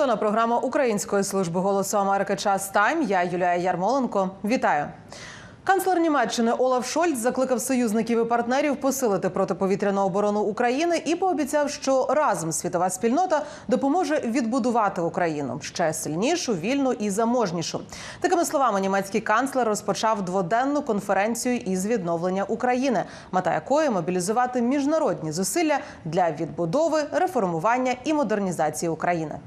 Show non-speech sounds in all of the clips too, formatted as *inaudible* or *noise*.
з Вашингтона програма Української служби голосу Америки Час Тайм. Я Юлія Ярмоленко. Вітаю. Канцлер Німеччини Олаф Шольц закликав союзників і партнерів посилити протиповітряну оборону України і пообіцяв, що разом світова спільнота допоможе відбудувати Україну ще сильнішу, вільну і заможнішу. Такими словами, німецький канцлер розпочав дводенну конференцію із відновлення України, мета якої мобілізувати міжнародні зусилля для відбудови, реформування і модернізації України.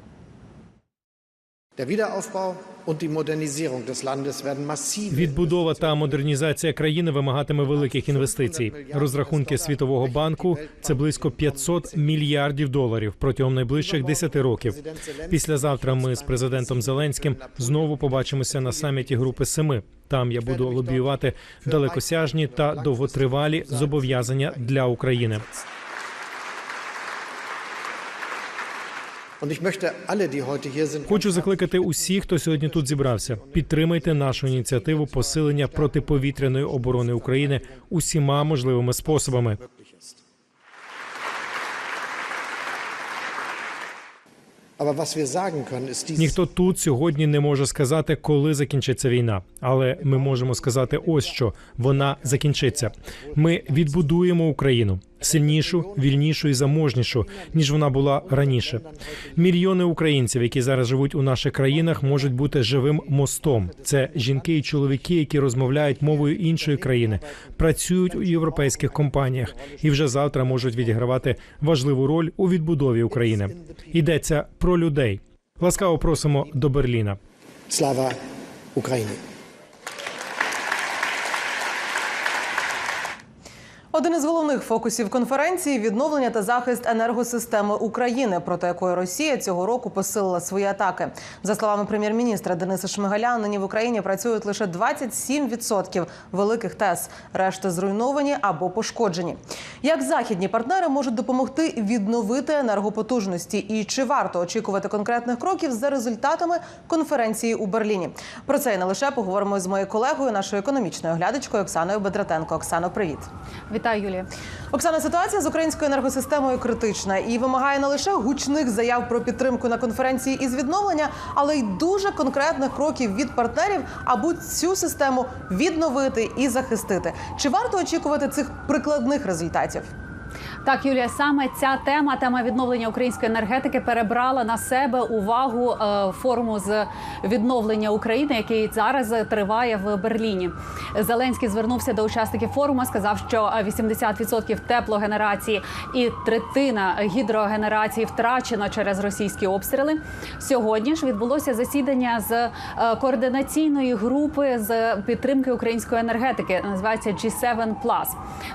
Відбудова та модернізація країни вимагатиме великих інвестицій. Розрахунки світового банку це близько 500 мільярдів доларів протягом найближчих 10 років. Післязавтра ми з президентом Зеленським знову побачимося на саміті Групи Семи. Там я буду лобіювати далекосяжні та довготривалі зобов'язання для України. Хочу закликати усіх, хто сьогодні тут зібрався. Підтримайте нашу ініціативу посилення протиповітряної оборони України усіма можливими способами. Ніхто тут сьогодні не може сказати, коли закінчиться війна, але ми можемо сказати ось що вона закінчиться. Ми відбудуємо Україну сильнішу, вільнішу і заможнішу, ніж вона була раніше. Мільйони українців, які зараз живуть у наших країнах, можуть бути живим мостом. Це жінки і чоловіки, які розмовляють мовою іншої країни, працюють у європейських компаніях і вже завтра можуть відігравати важливу роль у відбудові України. Йдеться про людей. Ласкаво просимо до Берліна. Slava Ukraini. Один із головних фокусів конференції відновлення та захист енергосистеми України, проти якої Росія цього року посилила свої атаки. За словами прем'єр-міністра Дениса Шмигаля, нині в Україні працюють лише 27% великих ТЕС. Решта зруйновані або пошкоджені. Як західні партнери можуть допомогти відновити енергопотужності, і чи варто очікувати конкретних кроків за результатами конференції у Берліні? Про це і не лише поговоримо з моєю колегою, нашою економічною оглядачкою Оксаною Бедратенко. Оксано, привіт. Вітаю, Юлія. Оксана, ситуація з українською енергосистемою критична і вимагає не лише гучних заяв про підтримку на конференції із відновлення, але й дуже конкретних кроків від партнерів, аби цю систему відновити і захистити. Чи варто очікувати цих прикладних результатів? Так, Юлія, саме ця тема, тема відновлення української енергетики, перебрала на себе увагу е, форуму з відновлення України, який зараз триває в Берліні. Зеленський звернувся до учасників форуму, сказав, що 80% теплогенерації і третина гідрогенерації втрачено через російські обстріли. Сьогодні ж відбулося засідання з е, координаційної групи з підтримки української енергетики. Називається G7+.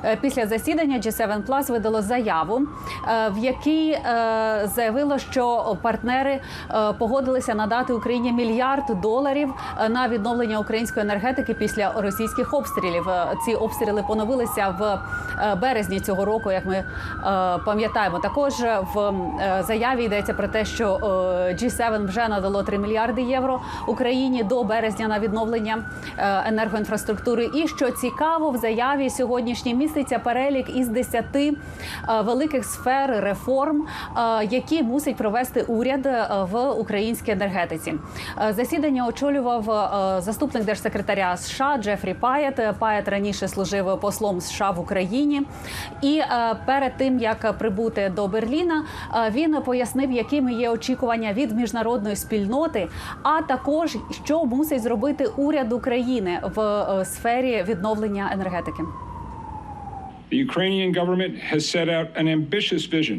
Е, Після засідання G7 Plus видало заяву, е, в якій е, заявило, що партнери е, погодилися надати Україні мільярд доларів на відновлення української енергетики після російських обстрілів. Ці обстріли поновилися в березні цього року, як ми пам'ятаємо. Також в заяві йдеться про те, що е, G7 вже надало 3 мільярди євро Україні до березня на відновлення енергоінфраструктури. І що цікаво, в заяві сьогоднішній міститься перелік із 10 е, великих сфер реформ, е, які мусить провести уряд е, в українській енергетиці. Е, Засідання очолював е, заступник держсекретаря США Джефрі Паєт. Е, Паєт раніше служив послом США в Україні, і е, перед тим як прибути до Берліна, е, він пояснив, якими є очікування від міжнародної спільноти, а також що мусить зробити уряд України в е, сфері відновлення енергетики.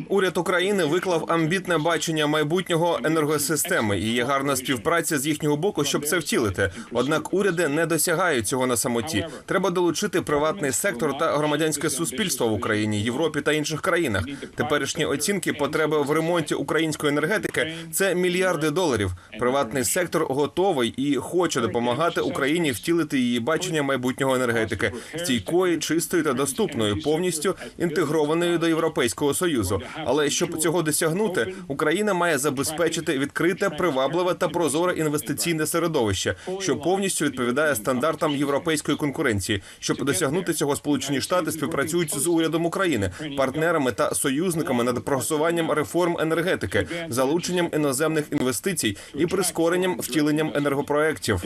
Уряд України виклав амбітне бачення майбутнього енергосистеми і є гарна співпраця з їхнього боку, щоб це втілити. Однак уряди не досягають цього на самоті. Треба долучити приватний сектор та громадянське суспільство в Україні, Європі та інших країнах. Теперішні оцінки потреби в ремонті української енергетики це мільярди доларів. Приватний сектор готовий і хоче допомагати Україні втілити її бачення майбутнього енергетики стійкої, чистої та доступної, повністю інтегрованою до Європейського союзу. Але щоб цього досягнути, Україна має забезпечити відкрите, привабливе та прозоре інвестиційне середовище, що повністю відповідає стандартам європейської конкуренції. Щоб досягнути цього, Сполучені Штати співпрацюють з урядом України, партнерами та союзниками над просуванням реформ енергетики, залученням іноземних інвестицій і прискоренням втіленням енергопроєктів.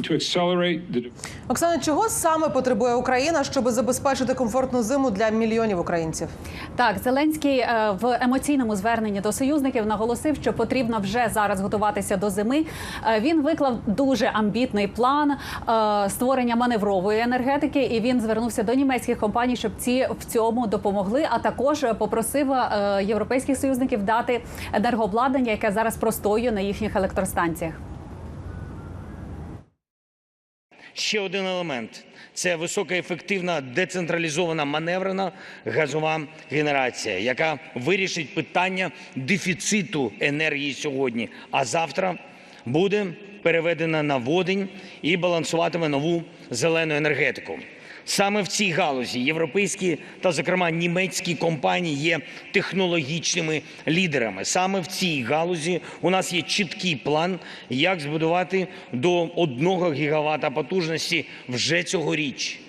Оксана, чого саме потребує Україна, щоб забезпечити комфортну зиму для мільйонів українців? Так, Зеленський е, в емоційному зверненні до союзників наголосив, що потрібно вже зараз готуватися до зими. Е, Він виклав дуже амбітний план е, створення маневрової енергетики, і він звернувся до німецьких компаній, щоб ці в цьому допомогли. А також попросив європейських союзників дати енергообладнання, яке зараз простоює на їхніх електростанціях. Ще один елемент це високоефективна децентралізована маневрена газова генерація, яка вирішить питання дефіциту енергії сьогодні, а завтра буде переведена на водень і балансуватиме нову зелену енергетику. Саме в цій галузі європейські та, зокрема, німецькі компанії є технологічними лідерами. Саме в цій галузі у нас є чіткий план, як збудувати до 1 гігавата потужності вже цьогоріч.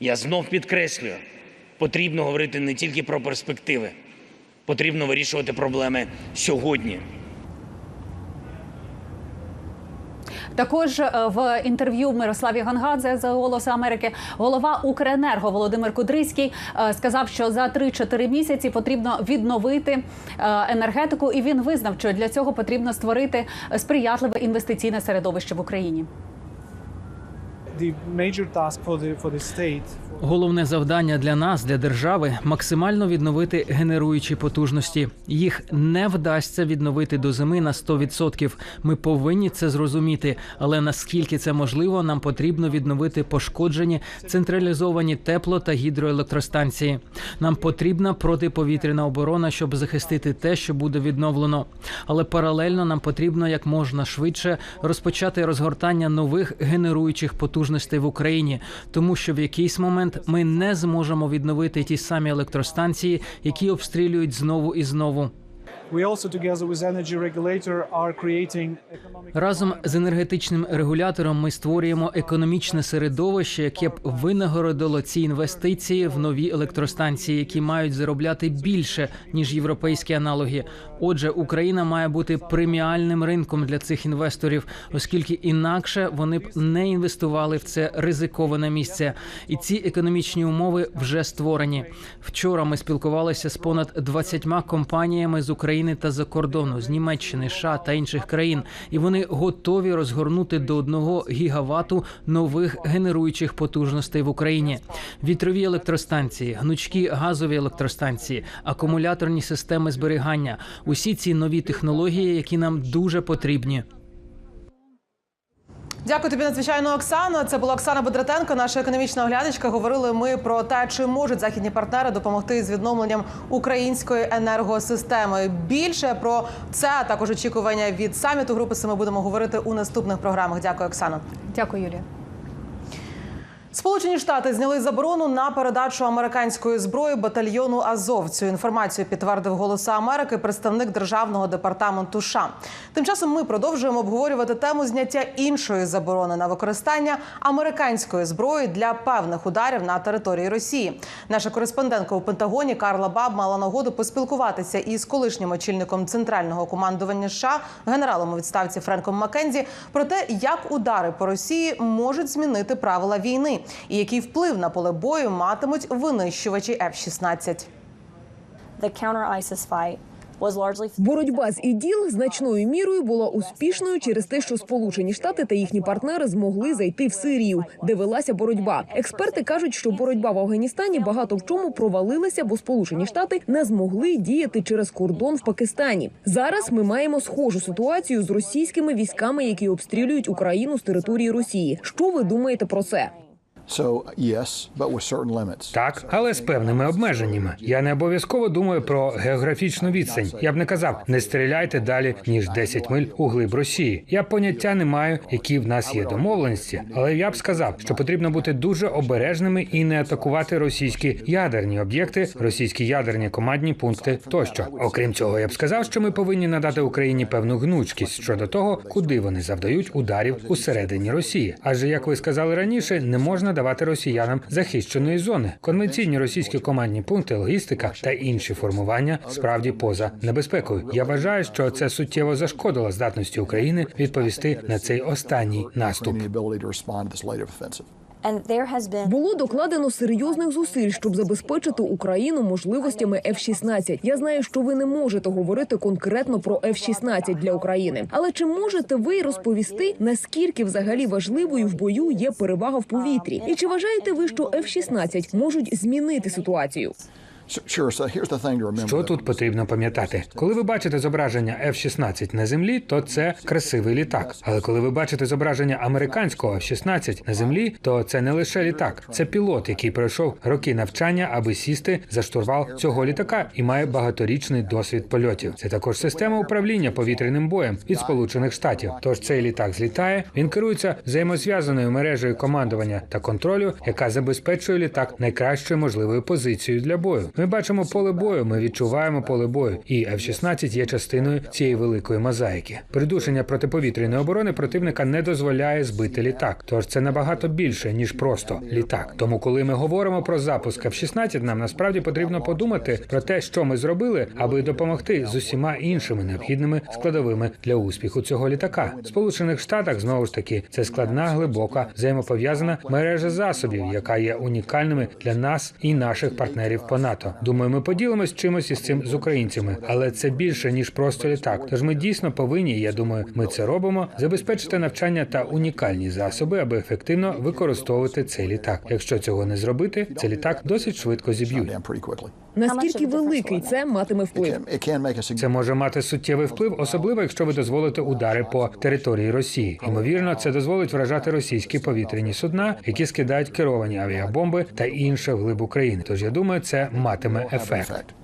Я знов підкреслюю, потрібно говорити не тільки про перспективи, потрібно вирішувати проблеми сьогодні. Також е, в інтерв'ю Мирославі Гангадзе з «Голосу Америки голова Укренерго Володимир Кудрицький е, сказав, що за 3-4 місяці потрібно відновити е, енергетику, і він визнав, що для цього потрібно створити сприятливе інвестиційне середовище в Україні. Головне завдання для нас, для держави, максимально відновити генеруючі потужності. Їх не вдасться відновити до зими на 100%. Ми повинні це зрозуміти. Але наскільки це можливо, нам потрібно відновити пошкоджені централізовані тепло та гідроелектростанції. Нам потрібна протиповітряна оборона, щоб захистити те, що буде відновлено. Але паралельно нам потрібно як можна швидше розпочати розгортання нових генеруючих потужностей в Україні, тому що в якийсь момент ми не зможемо відновити ті самі електростанції, які обстрілюють знову і знову. Разом з енергетичним регулятором ми створюємо економічне середовище, яке б винагородило ці інвестиції в нові електростанції, які мають заробляти більше ніж європейські аналоги. Отже, Україна має бути преміальним ринком для цих інвесторів, оскільки інакше вони б не інвестували в це ризиковане місце. І ці економічні умови вже створені. Вчора ми спілкувалися з понад 20 компаніями з України та за кордону, з Німеччини, США та інших країн, і вони готові розгорнути до 1 гігавату нових генеруючих потужностей в Україні. Вітрові електростанції, гнучкі газові електростанції, акумуляторні системи зберігання усі ці нові технології, які нам дуже потрібні. Дякую тобі надзвичайно, Оксано. Це була Оксана Бодратенко, наша економічна оглядачка. Говорили ми про те, чи можуть західні партнери допомогти з відновленням української енергосистеми. Більше про це а також очікування від саміту групи Ми будемо говорити у наступних програмах. Дякую, Оксано. Дякую, Юлія. Сполучені Штати зняли заборону на передачу американської зброї батальйону Азов. Цю інформацію підтвердив «Голоса Америки представник державного департаменту США. Тим часом ми продовжуємо обговорювати тему зняття іншої заборони на використання американської зброї для певних ударів на території Росії. Наша кореспондентка у Пентагоні Карла Баб мала нагоду поспілкуватися із колишнім очільником центрального командування США генералом у відставці Френком Маккензі про те, як удари по Росії можуть змінити правила війни і який вплив на поле бою матимуть винищувачі F-16. the counter-ISIS fight Боротьба з іділ значною мірою була успішною через те, що Сполучені Штати та їхні партнери змогли зайти в Сирію, де велася боротьба. Експерти кажуть, що боротьба в Афганістані багато в чому провалилася, бо Сполучені Штати не змогли діяти через кордон в Пакистані. Зараз ми маємо схожу ситуацію з російськими військами, які обстрілюють Україну з території Росії. Що ви думаєте про це? Так, але з певними обмеженнями. Я не обов'язково думаю про географічну відстань. Я б не казав, не стріляйте далі ніж 10 миль у глиб Росії. Я поняття не маю, які в нас є домовленості, але я б сказав, що потрібно бути дуже обережними і не атакувати російські ядерні об'єкти, російські ядерні командні пункти тощо. Окрім цього, я б сказав, що ми повинні надати Україні певну гнучкість щодо того, куди вони завдають ударів усередині Росії. Адже як ви сказали раніше, не можна давати росіянам захищеної зони. Конвенційні російські командні пункти, логістика та інші формування справді поза небезпекою. Я вважаю, що це суттєво зашкодило здатності України відповісти на цей останній наступ. Було докладено серйозних зусиль, щоб забезпечити Україну можливостями F-16. Я знаю, що ви не можете говорити конкретно про F-16 для України. Але чи можете ви розповісти, наскільки взагалі важливою в бою є перевага в повітрі? І чи вважаєте ви, що F-16 можуть змінити ситуацію? Що тут потрібно пам'ятати? Коли ви бачите зображення F-16 на землі, то це красивий літак. Але коли ви бачите зображення американського F-16 на землі, то це не лише літак, це пілот, який пройшов роки навчання, аби сісти за штурвал цього літака і має багаторічний досвід польотів. Це також система управління повітряним боєм від Сполучених Штатів. Тож цей літак злітає. Він керується взаємозв'язаною мережею командування та контролю, яка забезпечує літак найкращою можливою позицією для бою. Ми бачимо поле бою, ми відчуваємо поле бою, і F-16 є частиною цієї великої мозаїки. Придушення протиповітряної оборони противника не дозволяє збити літак. Тож це набагато більше ніж просто літак. Тому, коли ми говоримо про запуск F-16, нам насправді потрібно подумати про те, що ми зробили, аби допомогти з усіма іншими необхідними складовими для успіху цього літака. В Сполучених Штатах знову ж таки це складна, глибока, взаємопов'язана мережа засобів, яка є унікальними для нас і наших партнерів по НАТО. Думаю, ми поділимось чимось із цим з українцями, але це більше ніж просто літак. Тож ми дійсно повинні. Я думаю, ми це робимо. Забезпечити навчання та унікальні засоби, аби ефективно використовувати цей літак. Якщо цього не зробити, цей літак досить швидко зіб'ють. Наскільки великий це матиме вплив? Це може мати суттєвий вплив, особливо якщо ви дозволите удари по території Росії. Ймовірно, це дозволить вражати російські повітряні судна, які скидають керовані авіабомби та інше вглиб України. Тож я думаю, це матиме ефект.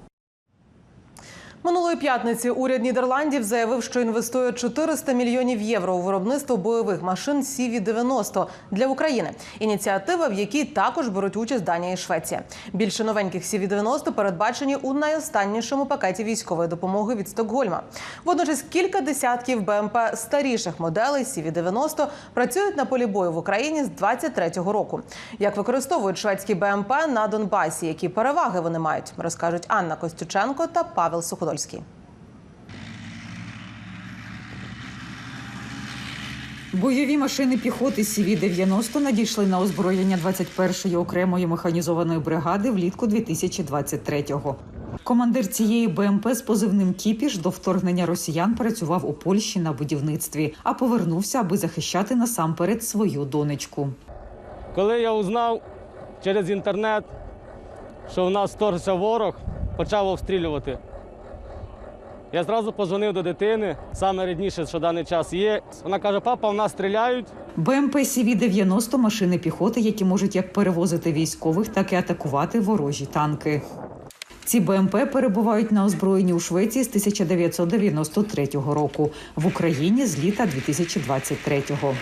Минулої п'ятниці уряд Нідерландів заявив, що інвестує 400 мільйонів євро у виробництво бойових машин CV-90 для України. Ініціатива, в якій також беруть участь Данія і Швеція. Більше новеньких CV-90 передбачені у найостаннішому пакеті військової допомоги від Стокгольма. Водночас кілька десятків БМП старіших моделей CV-90 працюють на полі бою в Україні з 23-го року. Як використовують шведські БМП на Донбасі, які переваги вони мають, розкажуть Анна Костюченко та Павел Суходольський. Бойові машини піхоти СІВІ-90 надійшли на озброєння 21-ї окремої механізованої бригади влітку 2023-го. Командир цієї БМП з позивним Кіпіш до вторгнення росіян працював у Польщі на будівництві, а повернувся, аби захищати насамперед свою донечку. Коли я узнав через інтернет, що в нас вторгся ворог, почав обстрілювати. Я зразу позвонив до дитини, саме рідніше, що даний час є. Вона каже: папа, в нас стріляють. БМП СІВІ-90 – машини піхоти, які можуть як перевозити військових, так і атакувати ворожі танки. Ці БМП перебувають на озброєнні у Швеції з 1993 року, в Україні з літа 2023-го.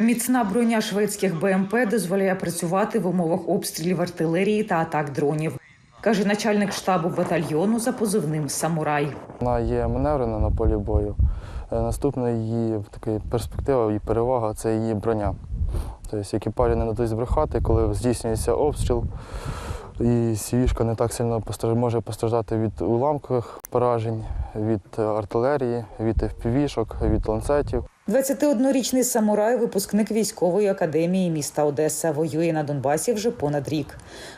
Міцна броня шведських БМП дозволяє працювати в умовах обстрілів артилерії та атак дронів, каже начальник штабу батальйону за позивним Самурай. Вона є маневрена на полі бою. Е, Наступна її така перспектива і перевага це її броня. Тобто екіпажі не дадуть збрехати, коли здійснюється обстріл, і сівішка не так сильно може постраждати від уламкових поражень, від артилерії, від FPV-шок, від ланцетів. 21-річний самурай, випускник військової академії міста Одеса, воює на Донбасі вже понад рік.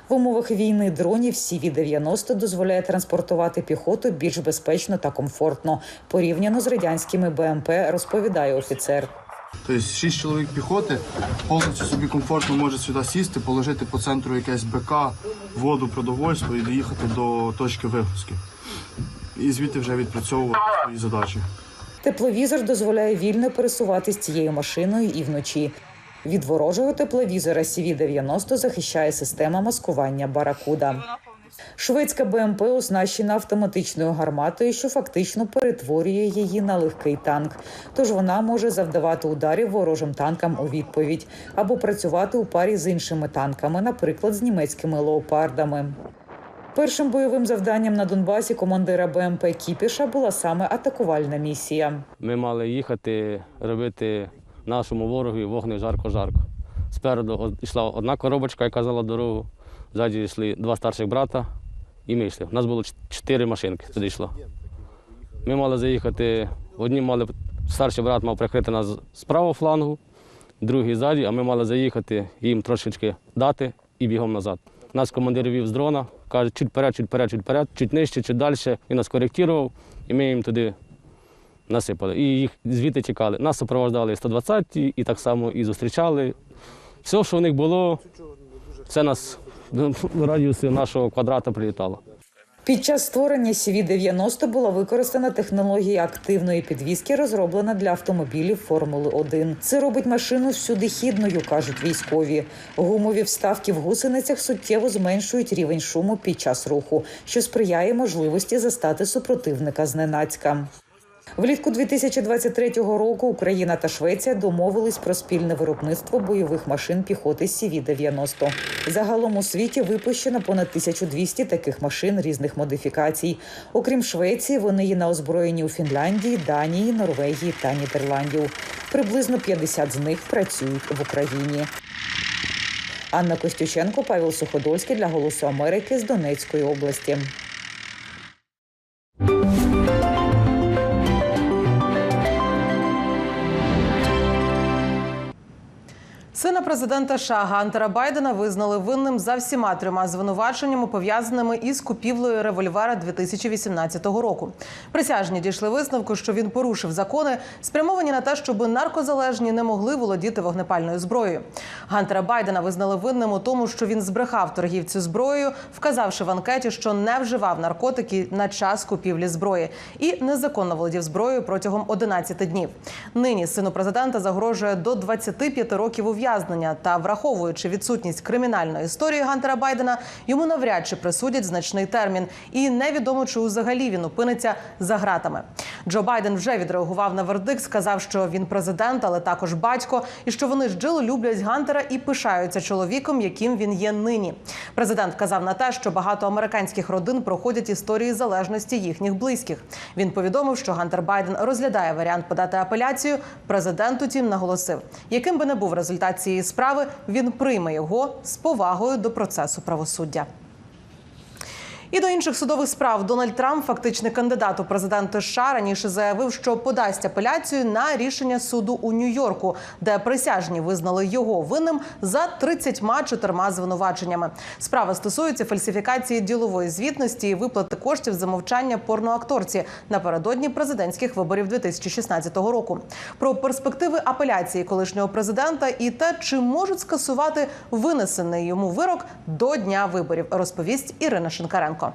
В умовах війни дронів CV-90 дозволяє транспортувати піхоту більш безпечно та комфортно, порівняно з радянськими БМП, розповідає офіцер. Тобто шість чоловік піхоти повністю собі комфортно може сюди сісти, положити по центру якесь БК, воду, продовольство і доїхати до точки вигрузки. І звідти вже відпрацьовувати свої задачі. Тепловізор дозволяє вільно пересуватись цією машиною і вночі. Від ворожого тепловізора CV-90 захищає система маскування Баракуда. Шведська БМП оснащена автоматичною гарматою, що фактично перетворює її на легкий танк. Тож вона може завдавати ударів ворожим танкам у відповідь або працювати у парі з іншими танками, наприклад, з німецькими леопардами. Першим бойовим завданням на Донбасі командира БМП Кіпіша була саме атакувальна місія. Ми мали їхати робити нашому ворогові вогне жарко-жарко. Спереду йшла одна коробочка, яка знала дорогу. Ззаді йшли два старших брата, і ми йшли. У нас було чотири машинки туди йшло. Ми мали заїхати, одні мали, старший брат мав прикрити нас з правого флангу, другий ззаді, а ми мали заїхати, їм трошечки дати і бігом назад. Нас командир вів з дрона, каже, чуть вперед, чуть вперед, чуть вперед, чуть нижче, чуть далі. Він нас коректував, і ми їм туди насипали. І їх звідти тікали. Нас супроводжували 120 і так само і зустрічали. Все, що в них було, це нас радіуси радіусі нашого квадрата прилітало. Під час створення CV-90 була використана технологія активної підвізки, розроблена для автомобілів Формули 1. Це робить машину всюдихідною, кажуть військові. Гумові вставки в гусеницях суттєво зменшують рівень шуму під час руху, що сприяє можливості застати супротивника зненацька. Влітку 2023 року Україна та Швеція домовились про спільне виробництво бойових машин піхоти CV-90. Загалом у світі випущено понад 1200 таких машин різних модифікацій. Окрім Швеції, вони є на озброєнні у Фінляндії, Данії, Норвегії та Нідерландів. Приблизно 50 з них працюють в Україні. Анна Костюченко, Павел Суходольський для Голосу Америки з Донецької області. Сина президента США Гантера Байдена визнали винним за всіма трьома звинуваченнями, пов'язаними із купівлею револьвера 2018 року. Присяжні дійшли висновку, що він порушив закони, спрямовані на те, щоб наркозалежні не могли володіти вогнепальною зброєю. Гантера Байдена визнали винним у тому, що він збрехав торгівцю зброєю, вказавши в анкеті, що не вживав наркотики на час купівлі зброї і незаконно володів зброєю протягом 11 днів. Нині сину президента загрожує до 25 років ув'язнення. Та враховуючи відсутність кримінальної історії Гантера Байдена, йому навряд чи присудять значний термін, і невідомо чи взагалі він опиниться за гратами. Джо Байден вже відреагував на вердикт, сказав, що він президент, але також батько, і що вони з Джилу люблять Гантера і пишаються чоловіком, яким він є нині. Президент вказав на те, що багато американських родин проходять історії залежності їхніх близьких. Він повідомив, що Гантер Байден розглядає варіант подати апеляцію. Президент утім наголосив, яким би не був результат цієї справи, він прийме його з повагою до процесу правосуддя. І до інших судових справ Дональд Трамп, фактичний кандидат у президенти США, раніше заявив, що подасть апеляцію на рішення суду у Нью-Йорку, де присяжні визнали його винним за 34 звинуваченнями. Справа стосується фальсифікації ділової звітності і виплати коштів за мовчання порноакторці напередодні президентських виборів 2016 року. Про перспективи апеляції колишнього президента і те, чи можуть скасувати винесений йому вирок до дня виборів, розповість Ірина Шинкаренко.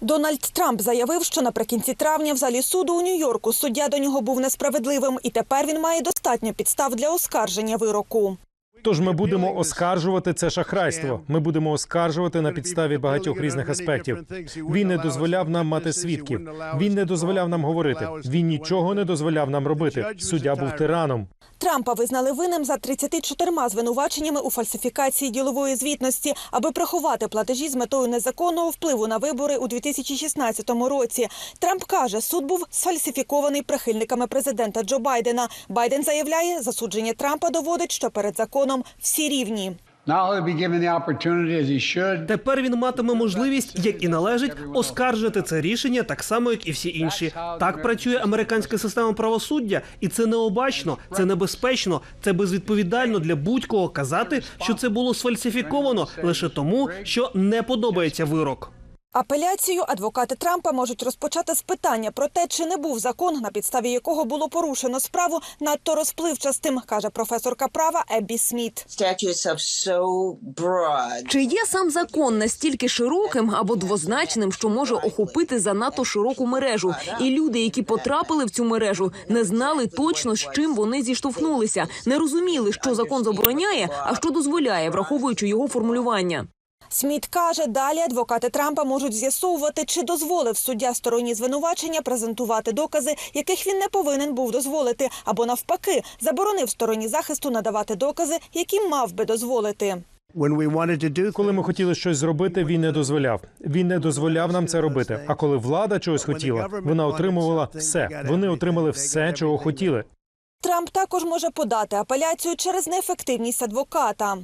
Дональд Трамп заявив, що наприкінці травня в залі суду у Нью-Йорку суддя до нього був несправедливим, і тепер він має достатньо підстав для оскарження вироку. Тож ми будемо оскаржувати це шахрайство. Ми будемо оскаржувати на підставі багатьох різних аспектів. Він не дозволяв нам мати свідків. Він не дозволяв нам говорити. Він нічого не дозволяв нам робити. Суддя був тираном. Трампа визнали винним за 34 звинуваченнями у фальсифікації ділової звітності, аби приховати платежі з метою незаконного впливу на вибори у 2016 році. Трамп каже, суд був сфальсифікований прихильниками президента Джо Байдена. Байден заявляє, засудження Трампа доводить, що перед законом всі рівні. Тепер він матиме можливість, як і належить, оскаржити це рішення так само, як і всі інші. Так працює американська система правосуддя, і це необачно, це небезпечно, це безвідповідально для будь-кого казати, що це було сфальсифіковано лише тому, що не подобається вирок. Апеляцію адвокати Трампа можуть розпочати з питання про те, чи не був закон, на підставі якого було порушено справу, надто розпливчастим, каже професорка права Еббі Сміт. Чи є сам закон настільки широким або двозначним, що може охопити занадто широку мережу? І люди, які потрапили в цю мережу, не знали точно, з чим вони зіштовхнулися, не розуміли, що закон забороняє, а що дозволяє, враховуючи його формулювання. Сміт каже, далі адвокати Трампа можуть з'ясовувати, чи дозволив суддя стороні звинувачення презентувати докази, яких він не повинен був дозволити, або навпаки, заборонив стороні захисту надавати докази, які мав би дозволити. Коли ми хотіли щось зробити, він не дозволяв. Він не дозволяв нам це робити. А коли влада чогось хотіла, вона отримувала все. Вони отримали все, чого хотіли. Трамп також може подати апеляцію через неефективність адвоката.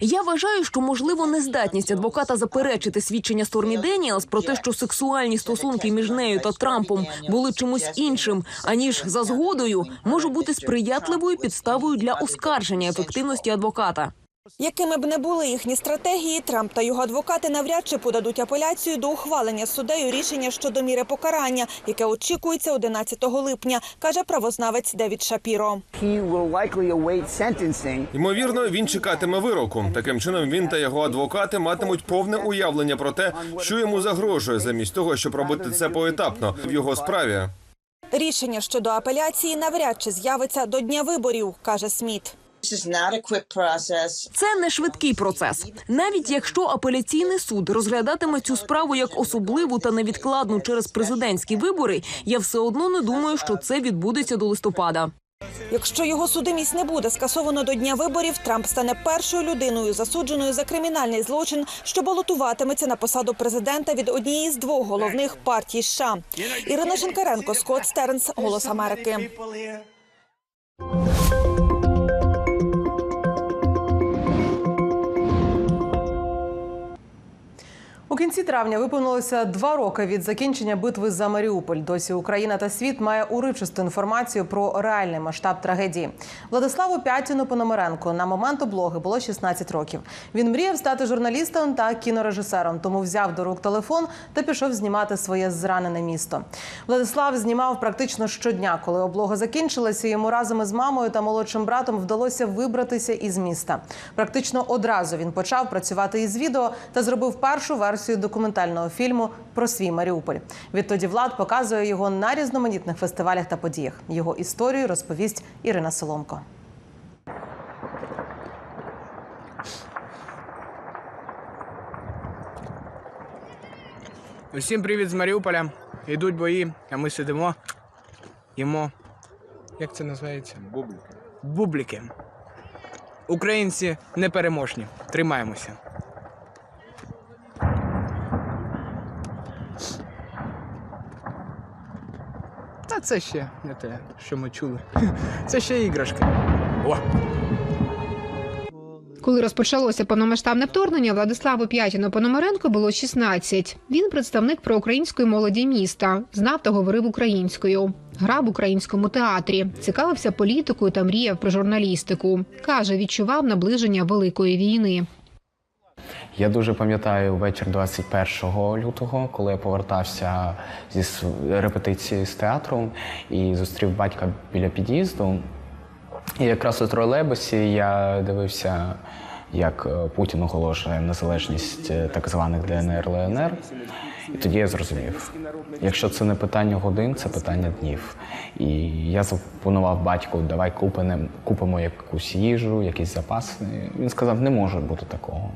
Я вважаю, що можливо нездатність адвоката заперечити свідчення Стормі Деніелс про те, що сексуальні стосунки між нею та Трампом були чимось іншим, аніж за згодою, може бути сприятливою підставою для оскарження ефективності адвоката. Якими б не були їхні стратегії, Трамп та його адвокати навряд чи подадуть апеляцію до ухвалення суддею рішення щодо міри покарання, яке очікується 11 липня, каже правознавець Девід Шапіро. Ймовірно, він чекатиме вироку. Таким чином він та його адвокати матимуть повне уявлення про те, що йому загрожує, замість того, щоб робити це поетапно в його справі. Рішення щодо апеляції навряд чи з'явиться до дня виборів, каже Сміт. Це не швидкий процес. Навіть якщо апеляційний суд розглядатиме цю справу як особливу та невідкладну через президентські вибори, я все одно не думаю, що це відбудеться до листопада. Якщо його судимість не буде скасовано до дня виборів, Трамп стане першою людиною, засудженою за кримінальний злочин, що балотуватиметься на посаду президента від однієї з двох головних партій США. Ірина Шинкаренко, Скотт Стернс, Голос Америки. У кінці травня виповнилося два роки від закінчення битви за Маріуполь. Досі Україна та світ має уривчасту інформацію про реальний масштаб трагедії. Владиславу Пятіну Пономаренко на момент облоги було 16 років. Він мріяв стати журналістом та кінорежисером, тому взяв до рук телефон та пішов знімати своє зранене місто. Владислав знімав практично щодня. Коли облога закінчилася, йому разом із мамою та молодшим братом вдалося вибратися із міста. Практично одразу він почав працювати із відео та зробив першу версію документального фільму про свій Маріуполь. Відтоді влад показує його на різноманітних фестивалях та подіях. Його історію розповість Ірина Соломко. Усім привіт з Маріуполя. Йдуть бої, а ми сидимо, їмо. Як це називається? Бубліки. Бубліки. Українці непереможні. Тримаємося. Це ще не те, що ми чули. *laughs* Це ще іграшки. О! Коли розпочалося повномасштабне вторгнення, Владиславу П'ятіну Пономаренко було 16. Він представник проукраїнської молоді міста, знав та говорив українською. Грав в українському театрі, цікавився політикою та мріяв про журналістику. Каже, відчував наближення великої війни. Я дуже пам'ятаю вечір 21 лютого, коли я повертався зі репетиції з театру і зустрів батька біля під'їзду. І якраз у тролейбусі я дивився, як е, Путін оголошує незалежність е, так званих ДНР ЛНР. І тоді я зрозумів, якщо це не питання годин, це питання днів. І я запропонував батьку, давай купимо, купимо якусь їжу, якісь запаси. Він сказав, не може бути такого.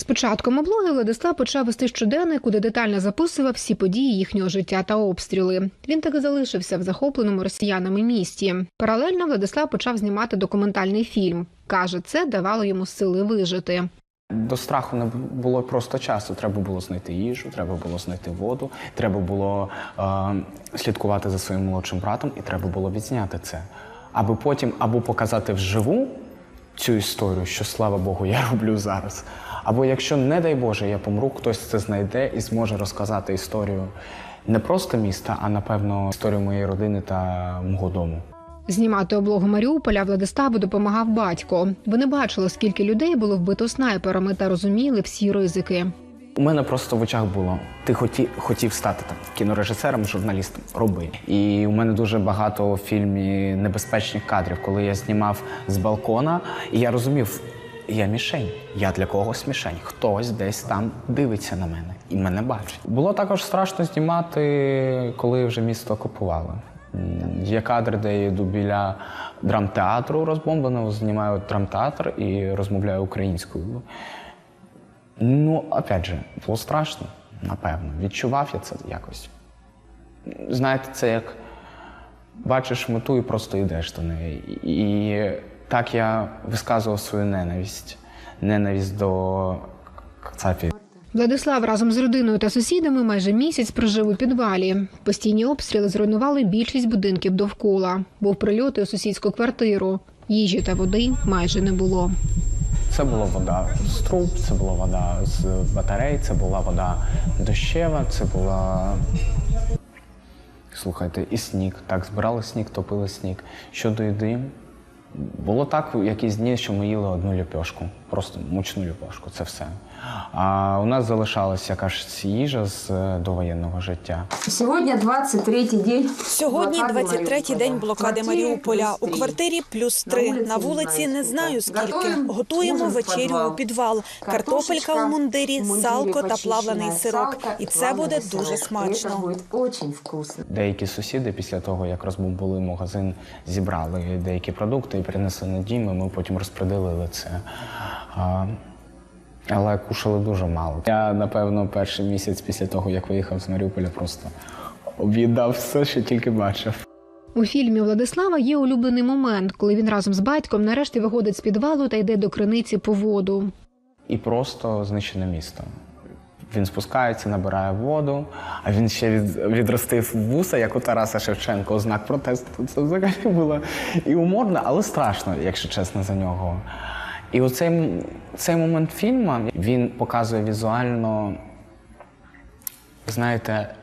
З початком облоги Владислав почав вести щоденник, куди детально записував всі події їхнього життя та обстріли. Він так і залишився в захопленому росіянами місті. Паралельно Владислав почав знімати документальний фільм. Каже, це давало йому сили вижити. До страху не було просто часу. Треба було знайти їжу, треба було знайти воду, треба було е, слідкувати за своїм молодшим братом, і треба було відзняти це. Аби потім або показати вживу цю історію, що слава Богу, я *laughs* роблю зараз. Або якщо, не дай Боже, я помру, хтось це знайде і зможе розказати історію не просто міста, а напевно історію моєї родини та мого дому. Знімати облогу Маріуполя Владиславу допомагав батько. Вони бачили, скільки людей було вбито снайперами та розуміли всі ризики. У мене просто в очах було. Ти хоті, хотів стати там кінорежисером, журналістом. Роби. І у мене дуже багато у фільмі небезпечних кадрів, коли я знімав з балкона, і я розумів, я мішень. Я для когось мішень. Хтось десь там дивиться на мене і мене бачить. Було також страшно знімати, коли вже місто окупували. Є кадри, де я йду біля драмтеатру розбомбленого, знімаю драмтеатр і розмовляю українською. Ну, опять же, було страшно, напевно. Відчував я це якось. Знаєте, це як бачиш мету і просто йдеш до неї. І так я висказував свою ненависть. Ненависть до Кацапі. Владислав разом з родиною та сусідами майже місяць прожив у підвалі. Постійні обстріли зруйнували більшість будинків довкола. Був прильоти у сусідську квартиру. Їжі та води майже не було. Це була вода з труб, це була вода з батарей, це була вода дощева, це була. Слухайте, і сніг. Так, збирали сніг, топили сніг. Щодо їди, було так якісь дні, що ми їли одну ліпешку, просто мучну ліпешку, це все. А у нас залишалася якась їжа з е, довоєнного життя. Сьогодні 23-й день. Сьогодні 23-й день блокади Маріуполя. У квартирі плюс три. На вулиці не знаю скільки. Готуємо вечерю у підвал. Картопелька у мундирі, салко та плавлений сирок. І це буде дуже смачно. Деякі сусіди після того, як розбомбили магазин, зібрали деякі продукти і принесли на дім, і ми потім розпределили це. А, але кушали дуже мало. Я, напевно, перший місяць після того, як виїхав з Маріуполя, просто об'їдав все, що тільки бачив. У фільмі Владислава є улюблений момент, коли він разом з батьком нарешті виходить з підвалу та йде до криниці по воду. І просто знищене місто. Він спускається, набирає воду, а він ще від, відростив вуса, як у Тараса Шевченка, у знак протесту. Це взагалі було і уморно, але страшно, якщо чесно, за нього. І оцей цей момент фільму він показує візуально, знаєте,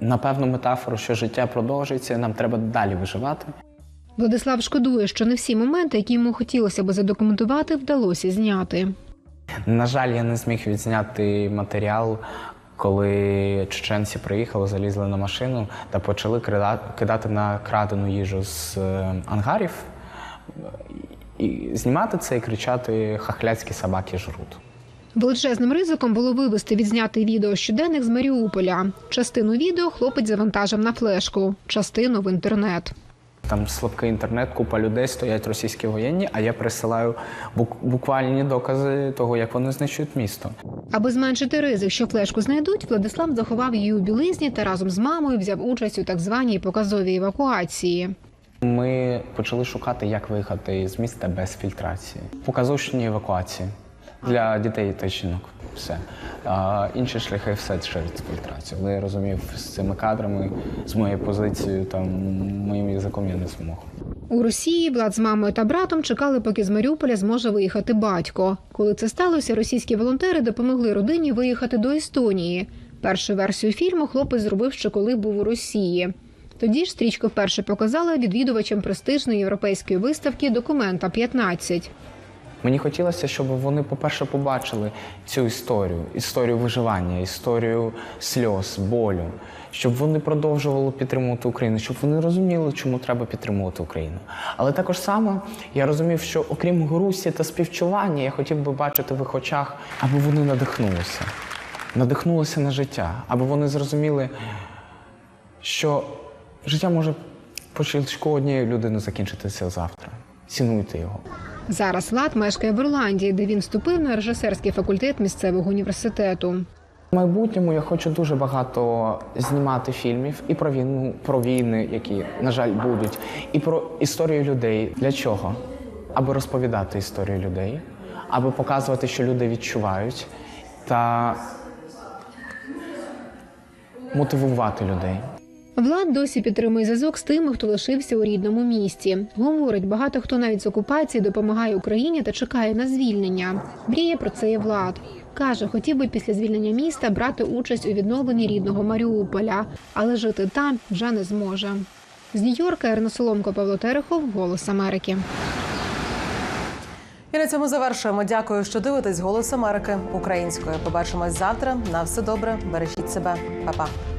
напевно, метафору, що життя продовжується, нам треба далі виживати. Владислав шкодує, що не всі моменти, які йому хотілося би задокументувати, вдалося зняти. На жаль, я не зміг відзняти матеріал, коли чеченці приїхали, залізли на машину та почали кидати на крадену їжу з е, ангарів. І знімати це і кричати хахляцькі собаки жруть. Величезним ризиком було вивести відзнятий відео щоденник з Маріуполя. Частину відео хлопець завантажив на флешку, частину в інтернет. Там слабкий інтернет, купа людей стоять російські воєнні, а я присилаю буквальні докази того, як вони знищують місто. Аби зменшити ризик, що флешку знайдуть, Владислав заховав її у білизні та разом з мамою взяв участь у так званій показовій евакуації. Ми почали шукати, як виїхати з міста без фільтрації. Показушні евакуації для дітей та жінок. Все. А інші шляхи все через фільтрацію. Але я розумів, з цими кадрами, з моєю позицією, там моїм язиком я не змог. У Росії Влад з мамою та братом чекали, поки з Маріуполя зможе виїхати батько. Коли це сталося, російські волонтери допомогли родині виїхати до Естонії. Першу версію фільму хлопець зробив ще коли був у Росії. Тоді ж стрічку вперше показала відвідувачам престижної європейської виставки Документа 15 Мені хотілося, щоб вони, по-перше, побачили цю історію, історію виживання, історію сльоз, болю, щоб вони продовжували підтримувати Україну, щоб вони розуміли, чому треба підтримувати Україну. Але також само я розумів, що окрім грусті та співчування, я хотів би бачити в їх очах, аби вони надихнулися, надихнулися на життя, аби вони зрозуміли, що життя може по щелчку однієї людини закінчитися завтра. Цінуйте його. Зараз Влад мешкає в Ірландії, де він вступив на режисерський факультет місцевого університету. В майбутньому я хочу дуже багато знімати фільмів і про війну, про війни, які, на жаль, будуть, і про історію людей. Для чого? Аби розповідати історію людей, аби показувати, що люди відчувають, та мотивувати людей. Влад досі підтримує зв'язок з тими, хто лишився у рідному місті. Говорить, багато хто навіть з окупації допомагає Україні та чекає на звільнення. Мріє про це і Влад. Каже, хотів би після звільнення міста брати участь у відновленні рідного Маріуполя, але жити там вже не зможе. З Нью-Йорка Ірина Соломко, Павло Терехов, Голос Америки. І на цьому завершуємо. Дякую, що дивитесь Голос Америки українською. Побачимось завтра. На все добре. Бережіть себе, Па-па.